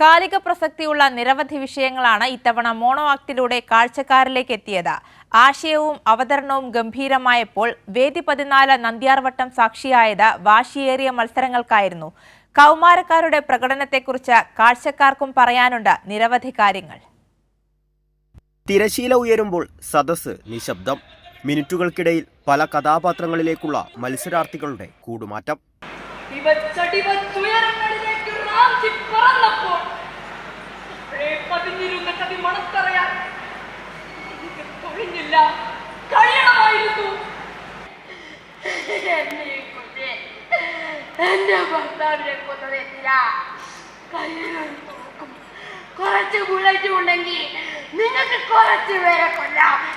കാലിക പ്രസക്തിയുള്ള നിരവധി വിഷയങ്ങളാണ് ഇത്തവണ മോണോ ആക്ടിലൂടെ കാഴ്ചക്കാരിലേക്ക് എത്തിയത് ആശയവും അവതരണവും ഗംഭീരമായപ്പോൾ വേദി പതിനാല് നന്ദ്യാർവട്ടം സാക്ഷിയായത് വാശിയേറിയ മത്സരങ്ങൾക്കായിരുന്നു. കൗമാരക്കാരുടെ പ്രകടനത്തെക്കുറിച്ച് കാഴ്ചക്കാർക്കും പറയാനുണ്ട് നിരവധി കാര്യങ്ങൾ. തിരശീല ഉയരുമ്പോൾ സദസ് നിശബ്ദം. മിനിറ്റുകൾക്കിടയിൽ പല കഥാപാത്രങ്ങളിലേക്കുള്ള മത്സരാർത്ഥികളുടെ കൂടുമാറ്റം. പറന്നപ്പോൾ പതിഞ്ഞിരുന്ന ബുള്ളറ്റും ഉണ്ടെങ്കിൽ നിങ്ങൾക്ക് കുറച്ച് പേരെ കൊല്ലാം.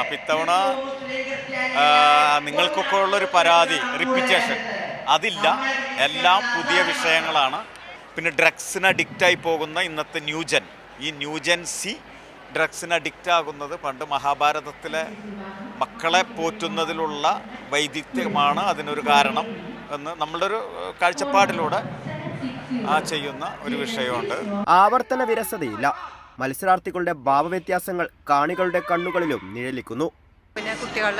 അപ്പം ഇത്തവണ നിങ്ങൾക്കൊക്കെ ഉള്ളൊരു പരാതി റിപ്പിറ്റേഷൻ അതില്ല. എല്ലാം പുതിയ വിഷയങ്ങളാണ്. പിന്നെ ഡ്രഗ്സിന് അഡിക്റ്റായി പോകുന്ന ഇന്നത്തെ ന്യൂജൻ. ഈ ന്യൂജൻ സി ഡ്രഗ്സിന് അഡിക്റ്റ് ആകുന്നത് പണ്ട് മഹാഭാരതത്തിലെ മക്കളെ പോറ്റുന്നതിലുള്ള വൈദിധ്യമാണ് അതിനൊരു കാരണം എന്ന് നമ്മളുടെ ഒരു കാഴ്ചപ്പാടിലൂടെ ആ ചെയ്യുന്ന ഒരു വിഷയമുണ്ട്. ആവർത്തന വിരസതയില്ല. മത്സരാർത്ഥികളുടെ ഭാവവ്യത്യാസങ്ങൾ കാണികളുടെ കണ്ണുകളിലും നിഴലിക്കുന്നു. പിന്നെ കുട്ടികൾ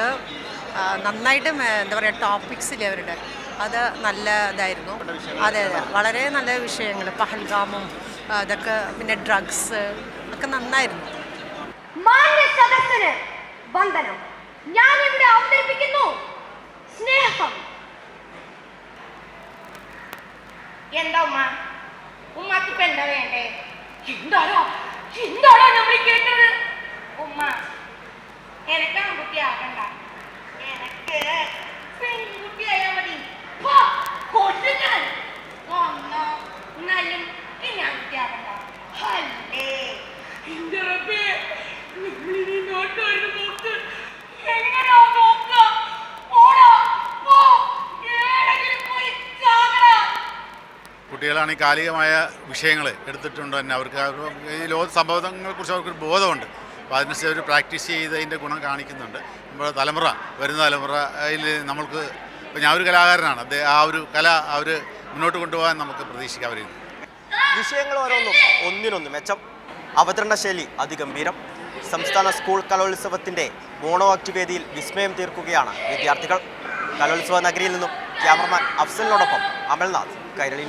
നന്നായിട്ട് എന്താ പറയുക ടോപ്പിക്സിൽ അവരുടെ. അത് നല്ല ഇതായിരുന്നു. അതെ അതെ. വളരെ നല്ല വിഷയങ്ങൾ പഹൽഗാമും അതൊക്കെ പിന്നെ ഡ്രഗ്സ് ഒക്കെ നന്നായിരുന്നു. മാന്യ സദസ്സിന് വന്ദനം. ഞാൻ ഇവിടെ അവതരിപ്പിക്കുന്നു സ്നേഹം. എന്താ ഉമ്മ? ഉമ്മക്ക് ഇപ്പൊ എന്താ വേണ്ടേ? എന്താടാ இந்த நம்மளை கேட்டது. കുട്ടികളാണ് ഈ കാലികമായ വിഷയങ്ങൾ എടുത്തിട്ടുണ്ട് തന്നെ. അവർക്ക് ഈ ലോക സംഭവങ്ങളെക്കുറിച്ച് അവർക്കൊരു ബോധമുണ്ട്. അപ്പോൾ അതിനനുസരിച്ച് അവർ പ്രാക്ടീസ് ചെയ്തതിന്റെ ഗുണം കാണിക്കുന്നുണ്ട്. നമ്മുടെ തലമുറ വരുന്ന തലമുറയിൽ നമ്മൾക്ക് ഇപ്പോൾ ഞാൻ ഒരു കലാകാരനാണ്. അദ്ദേഹം ആ ഒരു കല അവർ മുന്നോട്ട് കൊണ്ടുപോകാൻ നമുക്ക് പ്രതീക്ഷിക്കാം അവരിൽ വിഷയങ്ങൾ ഓരോന്നും ഒന്നിനൊന്ന് മെച്ചം. അവതരണ ശൈലി അതിഗംഭീരം. സംസ്ഥാന സ്കൂൾ കലോത്സവത്തിന്റെ മോണോ ആക്ട് വേദിയിൽ വിസ്മയം തീർക്കുകയാണ് വിദ്യാർത്ഥികൾ. കലോത്സവ നഗരിയിൽ നിന്നും ക്യാമറമാൻ അഫ്സലിനോടൊപ്പം അമൽനാഥ്. കൈരളി